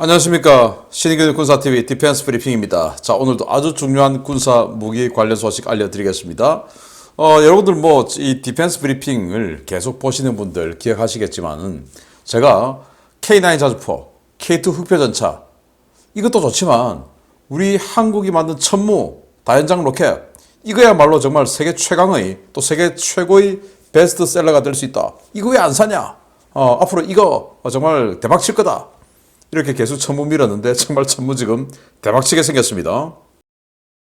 안녕하십니까 신의균 군사TV 디펜스 브리핑입니다. 자 오늘도 아주 중요한 군사 무기 관련 소식 알려드리겠습니다. 어, 여러분들 뭐 이 디펜스 브리핑을 계속 보시는 분들 기억하시겠지만은 제가 K9 자주포, K2 흑표전차 이것도 좋지만 우리 한국이 만든 천무 다연장 로켓 이거야말로 정말 세계 최강의 또 세계 최고의 베스트셀러가 될 수 있다. 이거 왜 안 사냐? 어, 앞으로 이거 정말 대박 칠 거다. 이렇게 계속 천무 밀었는데 정말 천무 지금 대박치게 생겼습니다.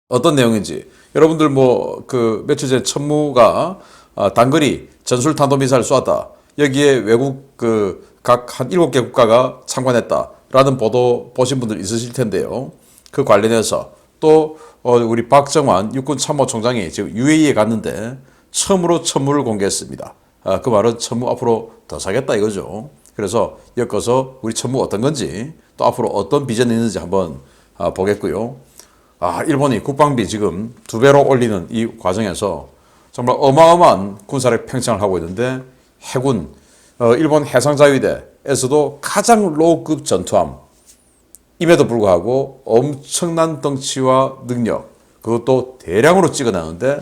어떤 내용인지 여러분들 뭐 그 며칠 전에 천무가 아, 단거리 전술 탄도미사일 쏘았다. 여기에 외국 그 각 한 일곱 개 국가가 참관했다라는 보도 보신 분들 있으실 텐데요. 그 관련해서 또 어, 우리 박정환 육군 참모총장이 지금 UAE에 갔는데 처음으로 천무를 공개했습니다. 아, 그 말은 천무 앞으로 더 사겠다 이거죠. 그래서 엮어서 우리 천무 어떤 건지 또 앞으로 어떤 비전이 있는지 한번 아, 보겠고요. 아, 일본이 국방비 지금 두 배로 올리는 이 과정에서 정말 어마어마한 군사력 팽창을 하고 있는데 해군, 어, 일본 해상자위대에서도 가장 로우급 전투함, 임에도 불구하고 엄청난 덩치와 능력, 그것도 대량으로 찍어내는데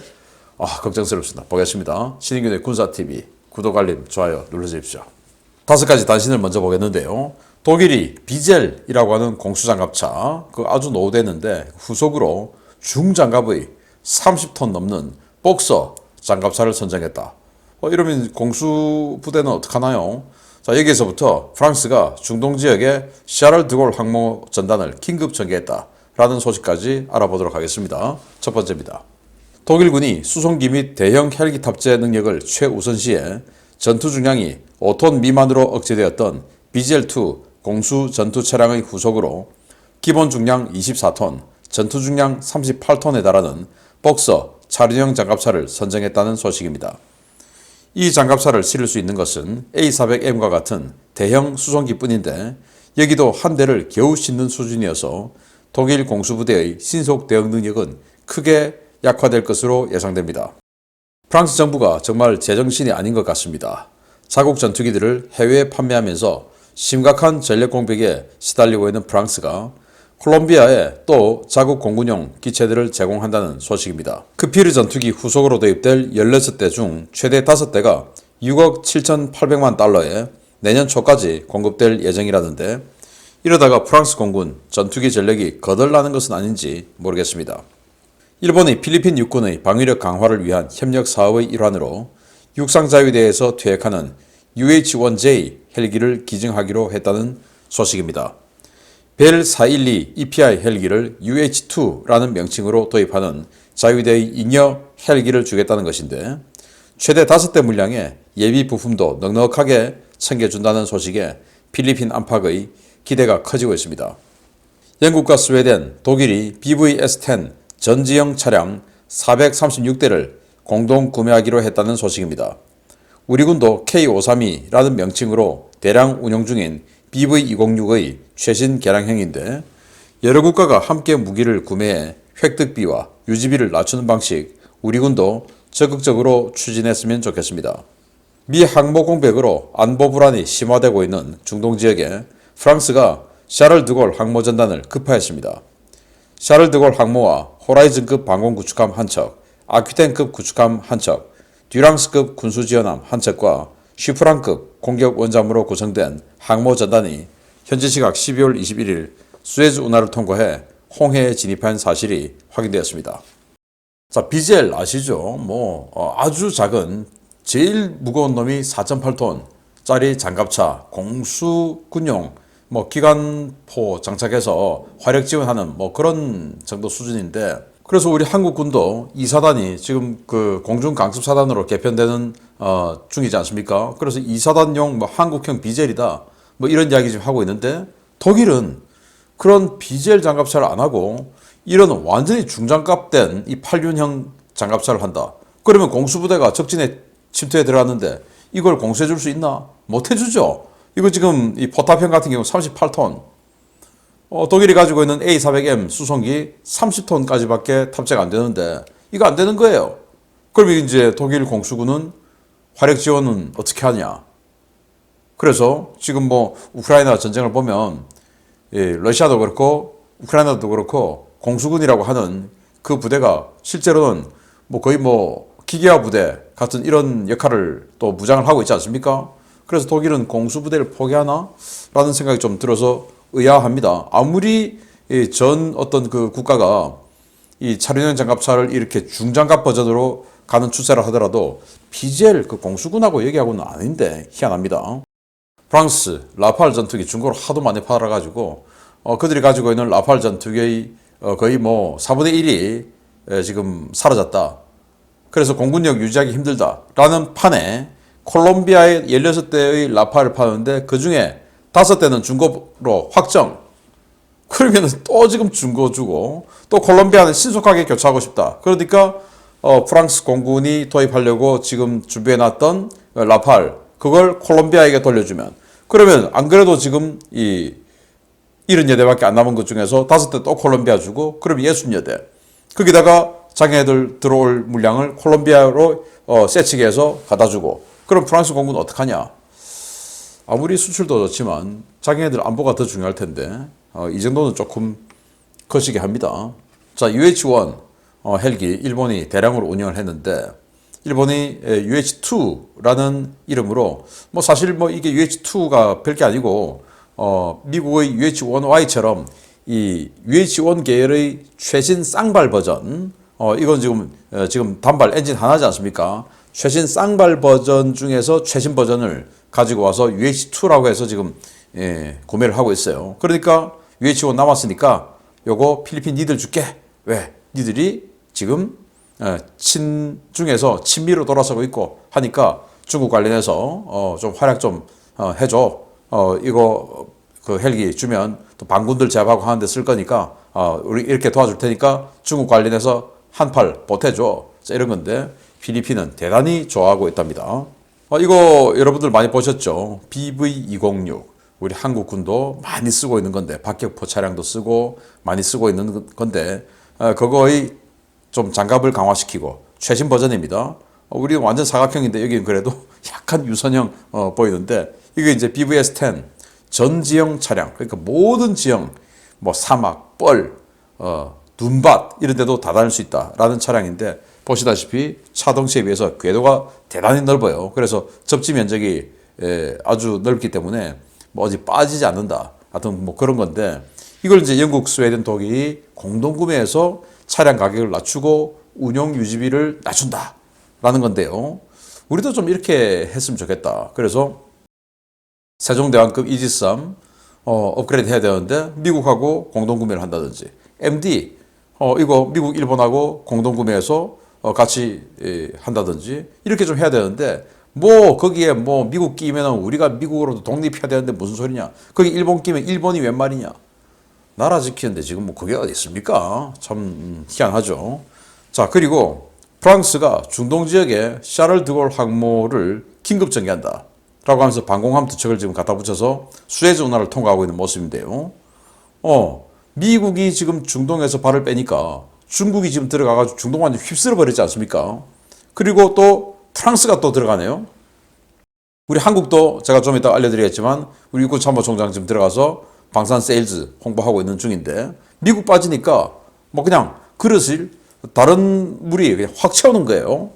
아, 걱정스럽습니다. 보겠습니다. 신인균의 군사TV 구독, 알림, 좋아요 눌러주십시오. 다섯 가지 단신을 먼저 보겠는데요. 독일이 비젤이라고 하는 공수장갑차, 그 아주 노후됐는데 후속으로 중장갑의 30톤 넘는 복서 장갑차를 선정했다. 어, 이러면 공수 부대는 어떡하나요? 자, 여기에서부터 프랑스가 중동 지역에 샤를 드골 항모 전단을 긴급 전개했다. 라는 소식까지 알아보도록 하겠습니다. 첫 번째입니다. 독일군이 수송기 및 대형 헬기 탑재 능력을 최우선시해 전투 중량이 5톤 미만으로 억제되었던 BGL-2 공수 전투 차량의 후속으로 기본 중량 24톤, 전투 중량 38톤에 달하는 복서 차륜형 장갑차를 선정했다는 소식입니다. 이 장갑차를 실을 수 있는 것은 A400M과 같은 대형 수송기뿐인데 여기도 한 대를 겨우 싣는 수준이어서 독일 공수부대의 신속 대응 능력은 크게 약화될 것으로 예상됩니다. 프랑스 정부가 정말 제정신이 아닌 것 같습니다. 자국 전투기들을 해외에 판매하면서 심각한 전력 공백에 시달리고 있는 프랑스가 콜롬비아에 또 자국 공군용 기체들을 제공한다는 소식입니다. 크피르 전투기 후속으로 도입될 16대 중 최대 5대가 6억 7,800만 달러에 내년 초까지 공급될 예정이라는데 이러다가 프랑스 공군 전투기 전력이 거덜나는 것은 아닌지 모르겠습니다. 일본이 필리핀 육군의 방위력 강화를 위한 협력 사업의 일환으로 육상자위대에서 퇴役하는 UH-1J 헬기를 기증하기로 했다는 소식입니다. 벨 412 EPI 헬기를 UH-2라는 명칭으로 도입하는 자위대의 잉여 헬기를 주겠다는 것인데 최대 5대 물량의 예비 부품도 넉넉하게 챙겨준다는 소식에 필리핀 안팎의 기대가 커지고 있습니다. 영국과 스웨덴, 독일이 BVS-10 전지형 차량 436대를 공동 구매하기로 했다는 소식입니다. 우리 군도 K532라는 명칭으로 대량 운용 중인 BV206의 최신 개량형인데 여러 국가가 함께 무기를 구매해 획득비와 유지비를 낮추는 방식 우리 군도 적극적으로 추진했으면 좋겠습니다. 미 항모 공백으로 안보 불안이 심화되고 있는 중동 지역에 프랑스가 샤를 드골 항모 전단을 급파했습니다. 샤를 드골 항모와 호라이즌급 방공 구축함 한 척, 아큐텐급 구축함 한 척, 듀랑스급 군수지원함 한 척과 슈프랑급 공격 원잠으로 구성된 항모 전단이 현지 시각 12월 21일 수에즈 운하를 통과해 홍해에 진입한 사실이 확인되었습니다. 자, 비젤 아시죠? 뭐 어, 아주 작은 제일 무거운 놈이 4.8톤짜리 장갑차 공수군용 뭐 기관포 장착해서 화력 지원하는 뭐 그런 정도 수준인데 그래서 우리 한국군도 이 사단이 지금 그 공중 강습 사단으로 개편되는 어, 중이지 않습니까? 그래서 이 사단용 뭐 한국형 비젤이다 뭐 이런 이야기 지금 하고 있는데 독일은 그런 비젤 장갑차를 안 하고 이런 완전히 중장갑된 이 8륜형 장갑차를 한다. 그러면 공수부대가 적진에 침투에 들어갔는데 이걸 공수해 줄 수 있나? 못 해주죠. 이거 지금 이 포탑형 같은 경우 38톤. 어, 독일이 가지고 있는 A400M 수송기 30톤까지밖에 탑재가 안 되는데 이거 안 되는 거예요. 그럼 이제 독일 공수군은 화력 지원은 어떻게 하냐? 그래서 지금 뭐 우크라이나 전쟁을 보면 예, 러시아도 그렇고 우크라이나도 그렇고 공수군이라고 하는 그 부대가 실제로는 뭐 거의 뭐 기계화 부대 같은 이런 역할을 또 무장을 하고 있지 않습니까? 그래서 독일은 공수부대를 포기하나? 라는 생각이 좀 들어서 의아합니다. 아무리 이전 어떤 그 국가가 이 차륜형 장갑차를 이렇게 중장갑 버전으로 가는 추세를 하더라도 BGL 그 공수군하고 얘기하고는 아닌데 희한합니다. 프랑스 라팔 전투기 중고로 하도 많이 팔아가지고 어, 그들이 가지고 있는 라팔 전투기의 어, 거의 뭐 4분의 1이 에, 지금 사라졌다. 그래서 공군력 유지하기 힘들다라는 판에 콜롬비아에 16대의 라팔을 파는데 그 중에 5대는 중고로 확정. 그러면 또 지금 중고 주고 또 콜롬비아는 신속하게 교체하고 싶다. 그러니까 어, 프랑스 공군이 도입하려고 지금 준비해놨던 라팔 그걸 콜롬비아에게 돌려주면 그러면 안 그래도 지금 이 70여대밖에 안 남은 것 중에서 다섯 대또 콜롬비아 주고 그럼 60여대 거기다가 자기네들 들어올 물량을 콜롬비아로 어, 세치게 해서 갖다 주고 그럼 프랑스 공군은 어떡하냐 아무리 수출도 좋지만 자기네들 안보가 더 중요할 텐데 어, 이 정도는 조금 거시기 합니다. 자 UH-1 어, 헬기 일본이 대량으로 운영을 했는데 일본이 에, UH-2라는 이름으로 뭐 사실 뭐 이게 UH-2가 별게 아니고 어, 미국의 UH-1Y처럼 이 UH-1 계열의 최신 쌍발 버전 어, 이건 지금 어, 지금 단발 엔진 하나지 않습니까? 최신 쌍발 버전 중에서 최신 버전을 가지고 와서 UH2라고 해서 지금 예, 구매를 하고 있어요. 그러니까 UH1 남았으니까 요거 필리핀 니들 줄게. 왜? 니들이 지금 어, 친 중에서 친미로 돌아서고 있고 하니까 중국 관련해서 어, 좀 활약 좀 어, 해줘. 어, 이거 그 헬기 주면 또 반군들 제압하고 하는데 쓸 거니까 어, 우리 이렇게 도와줄 테니까 중국 관련해서 한 팔 보태줘. 자, 이런 건데 필리핀은 대단히 좋아하고 있답니다. 어, 이거 여러분들 많이 보셨죠? BV206. 우리 한국군도 많이 쓰고 있는 건데 박격포 차량도 쓰고 많이 쓰고 있는 건데 어, 그거의 좀 장갑을 강화시키고 최신 버전입니다. 어, 우리는 완전 사각형인데 여기는 그래도 약간 유선형 어, 보이는데 이게 이제 BVS-10 전 지형 차량 그러니까 모든 지형 뭐 사막, 뻘, 어, 둔밭 이런 데도 다 다닐 수 있다라는 차량인데 보시다시피 차동치에 비해서 궤도가 대단히 넓어요. 그래서 접지 면적이 에, 아주 넓기 때문에 뭐 어디 빠지지 않는다. 하여튼 뭐 그런 건데 이걸 이제 영국, 스웨덴, 독일이 공동 구매해서 차량 가격을 낮추고 운용 유지비를 낮춘다라는 건데요. 우리도 좀 이렇게 했으면 좋겠다. 그래서 세종대왕급 이지삼 어, 업그레이드 해야 되는데 미국하고 공동 구매를 한다든지 MD 어, 이거 미국, 일본하고 공동 구매해서 어, 같이 예, 한다든지 이렇게 좀 해야 되는데 뭐 거기에 뭐 미국 끼면은 우리가 미국으로도 독립해야 되는데 무슨 소리냐? 거기 일본 끼면 일본이 웬 말이냐? 나라 지키는데 지금 뭐 그게 어디 있습니까? 참 음, 희한하죠. 자 그리고 프랑스가 중동 지역에 샤를 드골 항모를 긴급 전개한다. 라고 하면서 방공함 두 척을 지금 갖다 붙여서 수에즈 운하를 통과하고 있는 모습인데요. 어, 미국이 지금 중동에서 발을 빼니까 중국이 지금 들어가가지고 중동 완전 휩쓸어 버리지 않습니까? 그리고 또 프랑스가 또 들어가네요. 우리 한국도 제가 좀 이따 알려드리겠지만 우리 육군 참모총장 지금 들어가서 방산 세일즈 홍보하고 있는 중인데 미국 빠지니까 뭐 그냥 그릇을 다른 물이 그냥 확 채우는 거예요.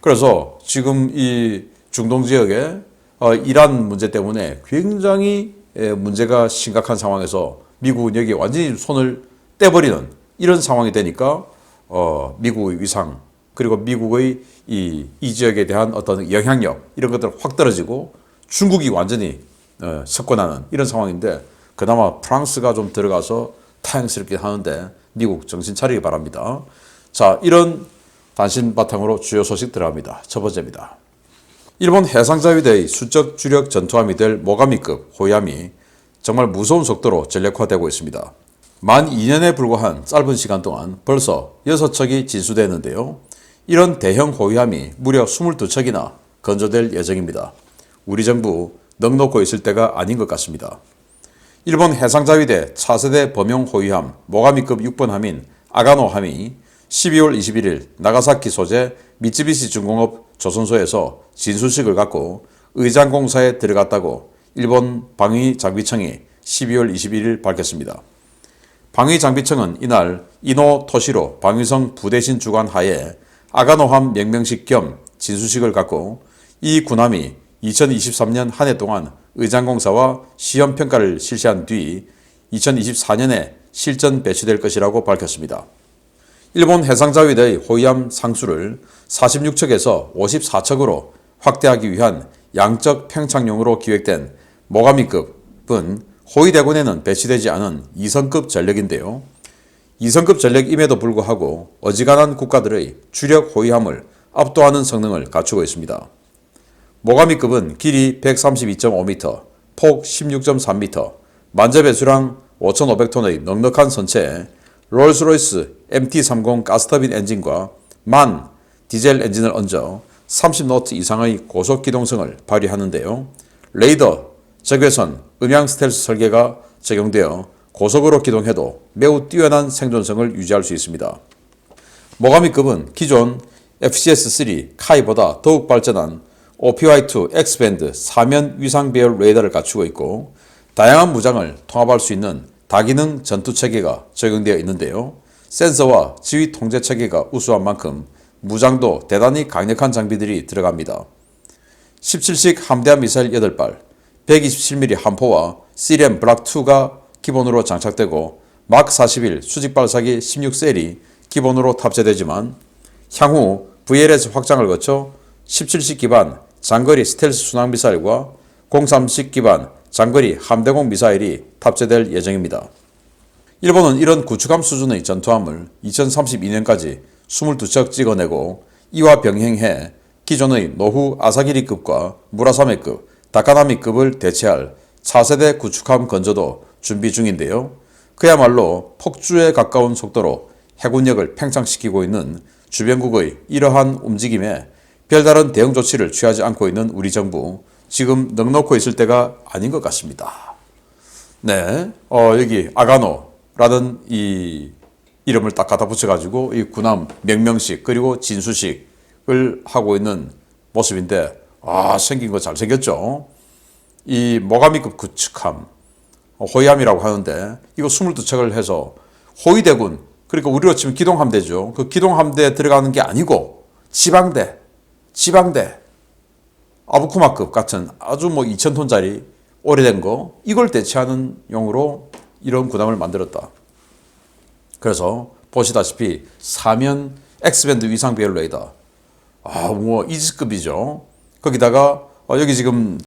그래서 지금 이 중동 지역에 어, 이란 문제 때문에 굉장히 에, 문제가 심각한 상황에서 미국은 여기 완전히 손을 떼버리는 이런 상황이 되니까 어, 미국의 위상 그리고 미국의 이, 이 지역에 대한 어떤 영향력 이런 것들 확 떨어지고 중국이 완전히 어, 석권하는 이런 상황인데 그나마 프랑스가 좀 들어가서 타양스럽게 하는데 미국 정신 차리기 바랍니다. 자 이런 단신 바탕으로 주요 소식 들어갑니다. 첫 번째입니다. 일본 해상자위대의 수적 주력 전투함이 될 모가미급 호야미 정말 무서운 속도로 전력화되고 있습니다. 만 2년에 불과한 짧은 시간 동안 벌써 6척이 진수되는데요. 이런 대형 호위함이 무려 22척이나 건조될 예정입니다. 우리 정부 넉놓고 있을 때가 아닌 것 같습니다. 일본 해상자위대 차세대 범용 호위함 모가미급 6번함인 아가노함이 12월 21일 나가사키 소재 미쯔비시 중공업 조선소에서 진수식을 갖고 의장공사에 들어갔다고 일본 방위장비청이 12월 21일 밝혔습니다. 방위장비청은 이날 이노 토시로 방위성 부대신 주관 하에 아가노함 명명식 겸 진수식을 갖고 이 군함이 2023년 한 해 동안 의장공사와 시험평가를 실시한 뒤 2024년에 실전 배치될 것이라고 밝혔습니다. 일본 해상자위대의 호위함 상수를 46척에서 54척으로 확대하기 위한 양적 평창용으로 기획된 모가미급은 호위대군에는 배치되지 않은 2성급 전력인데요. 2성급 전력임에도 불구하고 어지간한 국가들의 주력 호위함을 압도하는 성능을 갖추고 있습니다. 모가미급은 길이 132.5m, 폭 16.3m, 만재 배수량 5,500톤의 넉넉한 선체에 롤스로이스 MT-30 가스터빈 엔진과 만 디젤 엔진을 얹어 30노트 이상의 고속 기동성을 발휘하는데요. 레이더, 적외선, 음향 스텔스 설계가 적용되어 고속으로 기동해도 매우 뛰어난 생존성을 유지할 수 있습니다. 모가미급은 기존 FCS-3 카이보다 더욱 발전한 OPY-2 X밴드 사면 위상 배열 레이더를 갖추고 있고 다양한 무장을 통합할 수 있는 다기능 전투 체계가 적용되어 있는데요. 센서와 지휘 통제 체계가 우수한 만큼 무장도 대단히 강력한 장비들이 들어갑니다. 17식 함대함 미사일 8발, 127mm 함포와 CRM 블락2가 기본으로 장착되고 막 41 수직 발사기 16셀이 기본으로 탑재되지만 향후 VLS 확장을 거쳐 17식 기반 장거리 스텔스 순항 미사일과 03식 기반 장거리 함대공 미사일이 탑재될 예정입니다. 일본은 이런 구축함 수준의 전투함을 2032년까지 22척 찍어내고 이와 병행해 기존의 노후 아사기리급과 무라사메급, 다카나미급을 대체할 차세대 구축함 건조도 준비 중인데요. 그야말로 폭주에 가까운 속도로 해군력을 팽창시키고 있는 주변국의 이러한 움직임에 별다른 대응 조치를 취하지 않고 있는 우리 정부 지금 넉넉고 있을 때가 아닌 것 같습니다. 네, 어, 여기 아가노라는 이 이름을 딱 갖다 붙여가지고 이 군함 명명식 그리고 진수식을 하고 있는 모습인데 아 생긴 거 잘생겼죠. 이 모가미급 구축함 호위함이라고 하는데 이거 22척을 해서 호위대군 그러니까 우리로 치면 기동함대죠. 그 기동함대에 들어가는 게 아니고 지방대, 지방대, 아부쿠마급 같은 아주 뭐 2,000톤짜리 오래된 거 이걸 대체하는 용으로 이런 군함을 만들었다. 그래서 보시다시피 사면 X밴드 위상 레이더 아, 뭐 이지급이죠. 거기다가 어, 여기 지금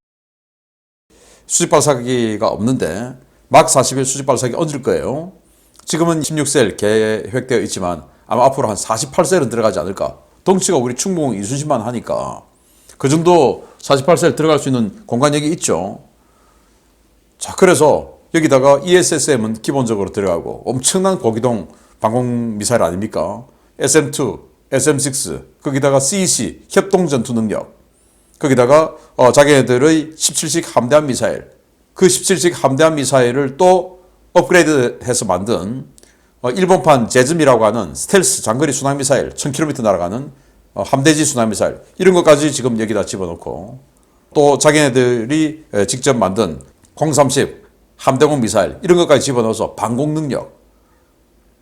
수직 발사기가 없는데 막41 수직 발사기 얹을 거예요. 지금은 16셀 계획되어 있지만 아마 앞으로 한 48셀은 들어가지 않을까. 덩치가 우리 충무공 이순신만 하니까 그 정도 48셀 들어갈 수 있는 공간력이 있죠. 자, 그래서 여기다가 ESSM은 기본적으로 들어가고 엄청난 고기동 방공 미사일 아닙니까? SM2, SM6, 거기다가 CEC 협동 전투 능력, 거기다가 어, 자기네들의 17식 함대함 미사일, 그 17식 함대함 미사일을 또 업그레이드해서 만든 어, 일본판 제즘이라고 하는 스텔스 장거리 순항 미사일 1000km 날아가는 어, 함대지 순항 미사일 이런 것까지 지금 여기다 집어넣고 또 자기네들이 에, 직접 만든 030 함대공 미사일 이런 것까지 집어넣어서 방공 능력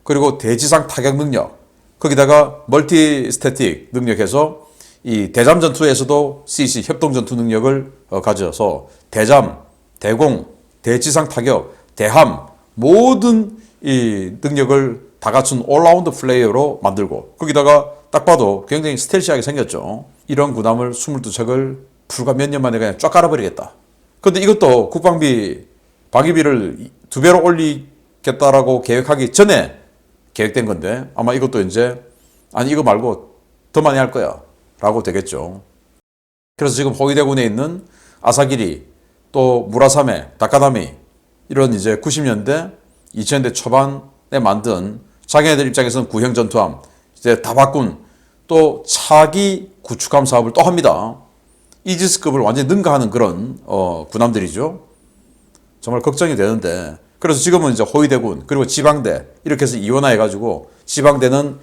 그리고 대지상 타격 능력 거기다가 멀티 스태틱 능력해서 이 대잠 전투에서도 CC 협동 전투 능력을 어, 가져서 대잠, 대공, 대지상 타격, 대함 모든 이 능력을 다 갖춘 올라운드 플레이어로 만들고 거기다가 딱 봐도 굉장히 스텔시하게 생겼죠. 이런 군함을 22척을 불과 몇 년 만에 그냥 쫙 깔아버리겠다. 근데 이것도 국방비 방위비를 두 배로 올리겠다라고 계획하기 전에 계획된 건데 아마 이것도 이제 아니 이거 말고 더 많이 할 거야 라고 되겠죠. 그래서 지금 호위대군에 있는 아사기리 또 무라사메, 다카다미 이런 이제 90년대 2000년대 초반에 만든 자기네들 입장에서는 구형 전투함 이제 다 바꾼 또 차기 구축함 사업을 또 합니다. 이지스급을 완전히 능가하는 그런 어, 군함들이죠. 정말 걱정이 되는데 그래서 지금은 이제 호위대군 그리고 지방대 이렇게 해서 이원화해 가지고 지방대는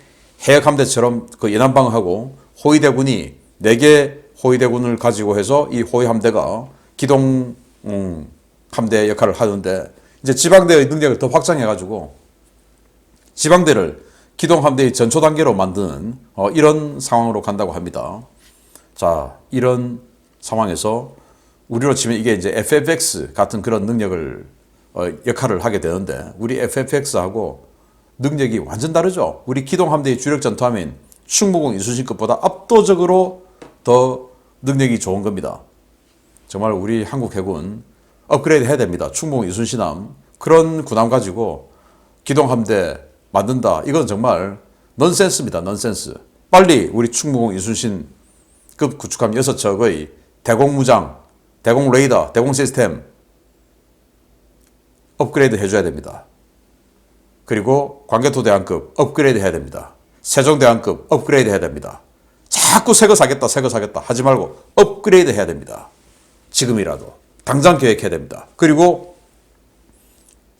해역함대처럼 그 연안방하고 호위대군이 네 개 호위대군을 가지고 해서 이 호위함대가 기동 음, 함대 역할을 하는데 이제 지방대의 능력을 더 확장해가지고 지방대를 기동함대의 전초 단계로 만드는 어, 이런 상황으로 간다고 합니다. 자, 이런 상황에서 우리로 치면 이게 이제 FFX 같은 그런 능력을 어, 역할을 하게 되는데 우리 FFX하고 능력이 완전 다르죠. 우리 기동함대의 주력 전투함인 충무공 이수신급보다 압도적으로 더 능력이 좋은 겁니다. 정말 우리 한국 해군 업그레이드 해야 됩니다. 충무공 이순신함 그런 군함 가지고 기동함대 만든다. 이건 정말 넌센스입니다. 넌센스. 빨리 우리 충무공 이순신급 구축함 6척의 대공무장, 대공 레이더, 대공 시스템 업그레이드 해줘야 됩니다. 그리고 광개토대왕급 업그레이드 해야 됩니다. 세종대왕급 업그레이드 해야 됩니다. 자꾸 새거 사겠다, 새거 사겠다 하지 말고 업그레이드 해야 됩니다. 지금이라도. 당장 계획해야 됩니다. 그리고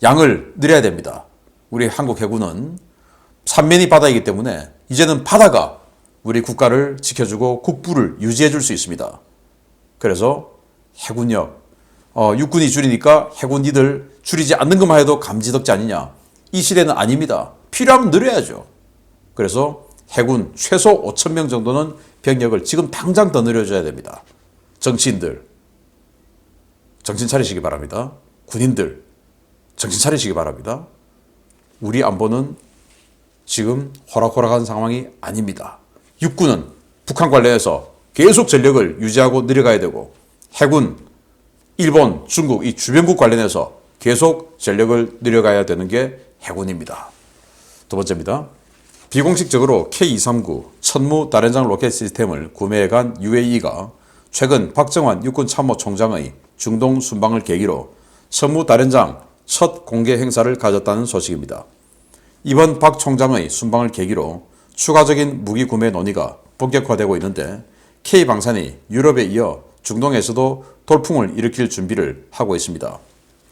양을 늘려야 됩니다. 우리 한국 해군은 삼면이 바다이기 때문에 이제는 바다가 우리 국가를 지켜주고 국부를 유지해 줄 수 있습니다. 그래서 해군력, 어, 육군이 줄이니까 해군 이들 줄이지 않는 것만 해도 감지덕지 아니냐. 이 시대는 아닙니다. 필요하면 늘려야죠. 그래서 해군 최소 5천 명 정도는 병력을 지금 당장 더 늘려줘야 됩니다. 정치인들 정신 차리시기 바랍니다. 군인들 정신 차리시기 바랍니다. 우리 안보는 지금 호락호락한 상황이 아닙니다. 육군은 북한 관련해서 계속 전력을 유지하고 늘려가야 되고 해군, 일본, 중국 이 주변국 관련해서 계속 전력을 늘려가야 되는 게 해군입니다. 두 번째입니다. 비공식적으로 K239 천무 다련장 로켓 시스템을 구매해간 UAE가 최근 박정환 육군 참모총장의 중동 순방을 계기로 천무 다련장 첫 공개 행사를 가졌다는 소식입니다. 이번 박 총장의 순방을 계기로 추가적인 무기 구매 논의가 본격화되고 있는데 K방산이 유럽에 이어 중동에서도 돌풍을 일으킬 준비를 하고 있습니다.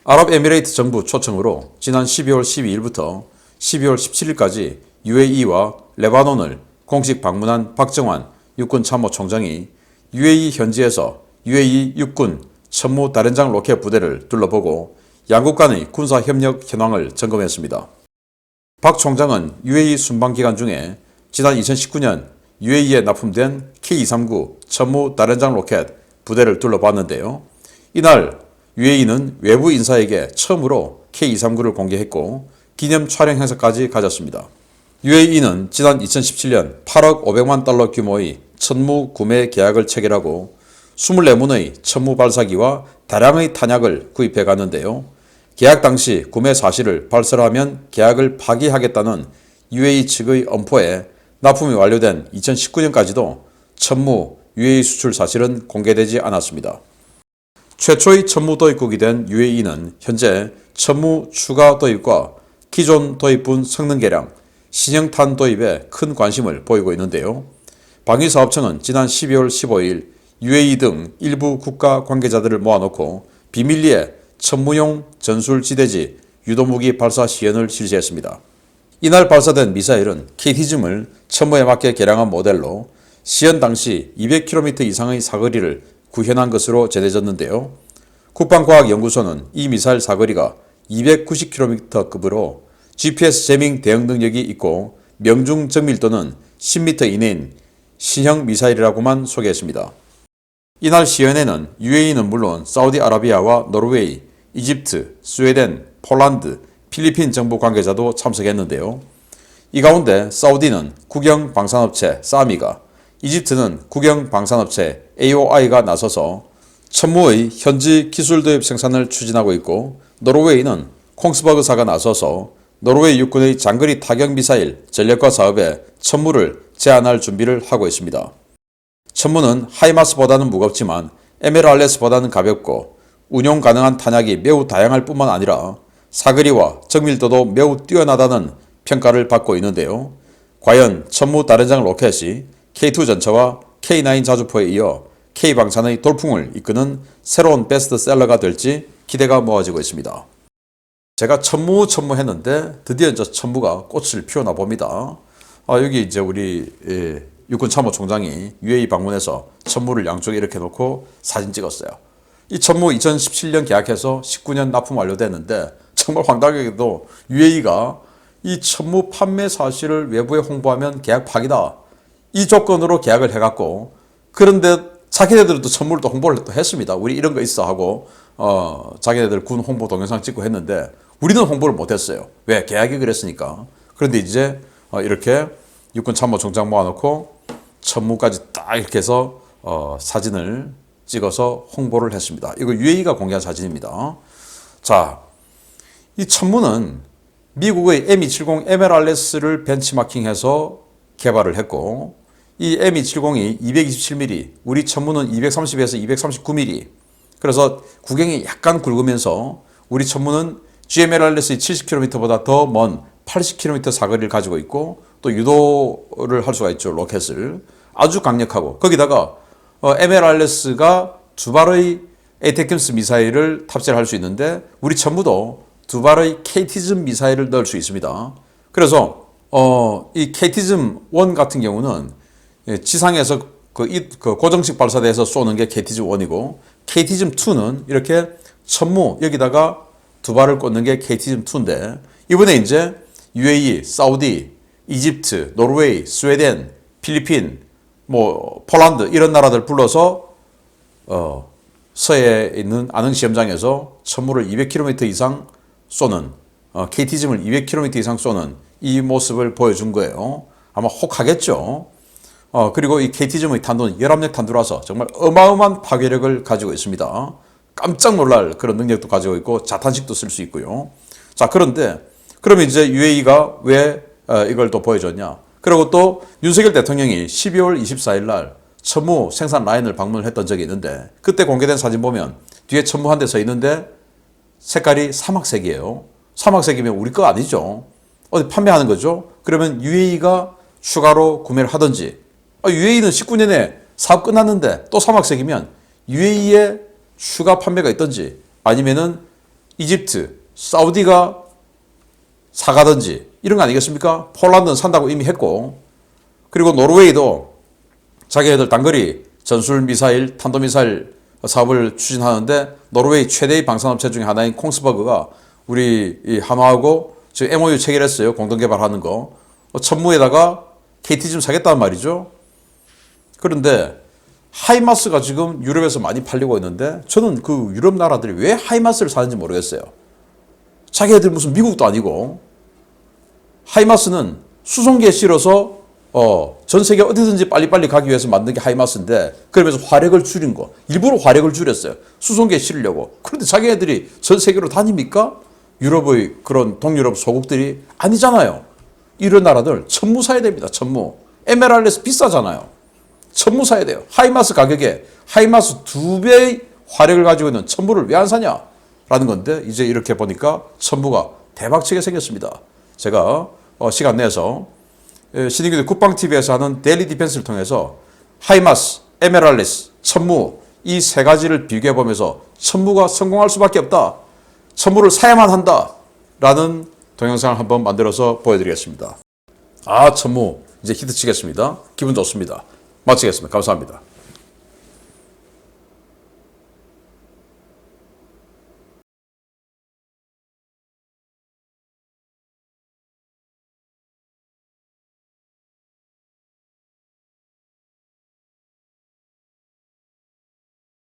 아랍에미레이트 정부 초청으로 지난 12월 12일부터 12월 17일까지 UAE와 레바논을 공식 방문한 박정환 육군 참모총장이 UAE 현지에서 UAE 육군 천무 다련장 로켓 부대를 둘러보고 양국 간의 군사 협력 현황을 점검했습니다. 박 총장은 UAE 순방 기간 중에 지난 2019년 UAE에 납품된 K239 천무 다련장 로켓 부대를 둘러봤는데요. 이날 UAE는 외부 인사에게 처음으로 K239를 공개했고 기념 촬영 행사까지 가졌습니다. UAE는 지난 2017년 8억 500만 달러 규모의 천무 구매 계약을 체결하고 24문의 천무 발사기와 다량의 탄약을 구입해 갔는데요. 계약 당시 구매 사실을 발설하면 계약을 파기하겠다는 UAE 측의 엄포에 납품이 완료된 2019년까지도 천무 UAE 수출 사실은 공개되지 않았습니다. 최초의 천무 도입국이 된 UAE는 현재 천무 추가 도입과 기존 도입분 성능 개량, 신형탄 도입에 큰 관심을 보이고 있는데요. 방위사업청은 지난 12월 15일 UAE 등 일부 국가 관계자들을 모아놓고 비밀리에 천무용 전술지대지 유도무기 발사 시연을 실시했습니다. 이날 발사된 미사일은 KT즘을 천무에 맞게 개량한 모델로 시연 당시 200km 이상의 사거리를 구현한 것으로 전해졌는데요. 국방과학연구소는 이 미사일 사거리가 290km급으로 GPS 제밍 대응 능력이 있고 명중 정밀도는 10m 이내인 신형 미사일이라고만 소개했습니다. 이날 시연에는 UAE는 물론 사우디아라비아와 노르웨이, 이집트, 스웨덴, 폴란드, 필리핀 정부 관계자도 참석했는데요. 이 가운데 사우디는 국영 방산업체 사미가, 이집트는 국영 방산업체 AOI가 나서서 천무의 현지 기술 도입 생산을 추진하고 있고 노르웨이는 콩스버그사가 나서서 노르웨이 육군의 장거리 타격 미사일 전력과 사업에 천무를 제안할 준비를 하고 있습니다. 천무는 하이마스보다는 무겁지만 MLRS보다는 가볍고 운용 가능한 탄약이 매우 다양할 뿐만 아니라 사거리와 정밀도도 매우 뛰어나다는 평가를 받고 있는데요. 과연 천무 다른장 로켓이 K2 전차와 K9 자주포에 이어 K방산의 돌풍을 이끄는 새로운 베스트셀러가 될지 기대가 모아지고 있습니다. 제가 천무 천무 했는데 드디어 이제 천무가 꽃을 피우나 봅니다. 아, 여기 이제 우리 예, 육군 참모총장이 UAE 방문해서 천무를 양쪽에 이렇게 놓고 사진 찍었어요. 이 천무 2017년 계약해서 19년 납품 완료됐는데 정말 황당하게도 UAE가 이 천무 판매 사실을 외부에 홍보하면 계약 파기다. 이 조건으로 계약을 해갖고 그런데 자기네들도 천무를 또 홍보를 또 했습니다. 우리 이런 거 있어 하고 어 자기네들 군 홍보 동영상 찍고 했는데 우리는 홍보를 못했어요. 왜 계약이 그랬으니까. 그런데 이제 어, 이렇게 육군 참모 총장 모아놓고 천무까지 딱 이렇게 해서 어, 사진을 찍어서 홍보를 했습니다. 이거 UAE가 공개한 사진입니다. 자, 이 천무는 미국의 M270 MLRS를 벤치마킹해서 개발을 했고 이 M270이 227mm, 우리 천무는 230에서 239mm. 그래서 구경이 약간 굵으면서 우리 천무는 GMLRS의 70km보다 더 먼 80km 사거리를 가지고 있고 또 유도를 할 수가 있죠 로켓을 아주 강력하고 거기다가 어, MLRS가 두 발의 에이테킴스 미사일을 탑재를 할수 있는데 우리 천무도 두 발의 케이티즘 미사일을 넣을 수 있습니다. 그래서 어, 이 케이티즘 1 같은 경우는 예, 지상에서 그, 이, 그 고정식 발사대에서 쏘는 게 케이티즘 1이고 케이티즘 2는 이렇게 천무 여기다가 두 발을 꽂는 게 케이티즘 2인데 이번에 이제 UAE, 사우디, 이집트, 노르웨이, 스웨덴, 필리핀, 뭐 폴란드 이런 나라들 불러서 어, 서해에 있는 안흥 시험장에서 천무를 200km 이상 쏘는 어, KT즘을 200km 이상 쏘는 이 모습을 보여준 거예요. 아마 혹하겠죠. 어, 그리고 이 KT즘의 탄도는 열압력 탄두라서 정말 어마어마한 파괴력을 가지고 있습니다. 깜짝 놀랄 그런 능력도 가지고 있고 자탄식도 쓸 수 있고요. 자, 그런데 그러면 이제 UAE가 왜 어, 이걸 또 보여줬냐? 그리고 또 윤석열 대통령이 12월 24일 날 천무 생산 라인을 방문을 했던 적이 있는데 그때 공개된 사진 보면 뒤에 천무 한 대 서 있는데 색깔이 사막색이에요. 사막색이면 우리 거 아니죠. 어디 판매하는 거죠. 그러면 UAE가 추가로 구매를 하든지 아, UAE는 19년에 사업 끝났는데 또 사막색이면 UAE에 추가 판매가 있든지 아니면은 이집트, 사우디가 사가든지 이런 거 아니겠습니까? 폴란드는 산다고 이미 했고 그리고 노르웨이도 자기네들 단거리 전술 미사일, 탄도 미사일 사업을 추진하는데 노르웨이 최대의 방산업체 중에 하나인 콩스버그가 우리 이 하마하고 지금 MOU 체결했어요. 공동 개발하는 거. 어, 천무에다가 KT 좀 사겠다는 말이죠. 그런데 하이마스가 지금 유럽에서 많이 팔리고 있는데 저는 그 유럽 나라들이 왜 하이마스를 사는지 모르겠어요. 자기네들 무슨 미국도 아니고. 하이마스는 수송기에 실어서 어, 전 세계 어디든지 빨리빨리 가기 위해서 만든 게 하이마스인데 그러면서 화력을 줄인 거. 일부러 화력을 줄였어요. 수송기에 실으려고. 그런데 자기네들이 전 세계로 다닙니까? 유럽의 그런 동유럽 소국들이 아니잖아요. 이런 나라들 천무 사야 됩니다 천무 에메랄레스 비싸잖아요 천무 사야 돼요 하이마스 가격에 하이마스 두 배의 화력을 가지고 있는 천무를 왜 안 사냐 라는 건데 이제 이렇게 보니까 천무가 대박치게 생겼습니다 제가 어, 시간 내서 신인규 국방TV에서 하는 데일리 디펜스를 통해서 하이마스, 에메랄리스, 천무 이 세 가지를 비교해 보면서 천무가 성공할 수밖에 없다. 천무를 사야만 한다. 라는 동영상을 한번 만들어서 보여드리겠습니다. 아, 천무 이제 히트 치겠습니다. 기분 좋습니다. 마치겠습니다. 감사합니다.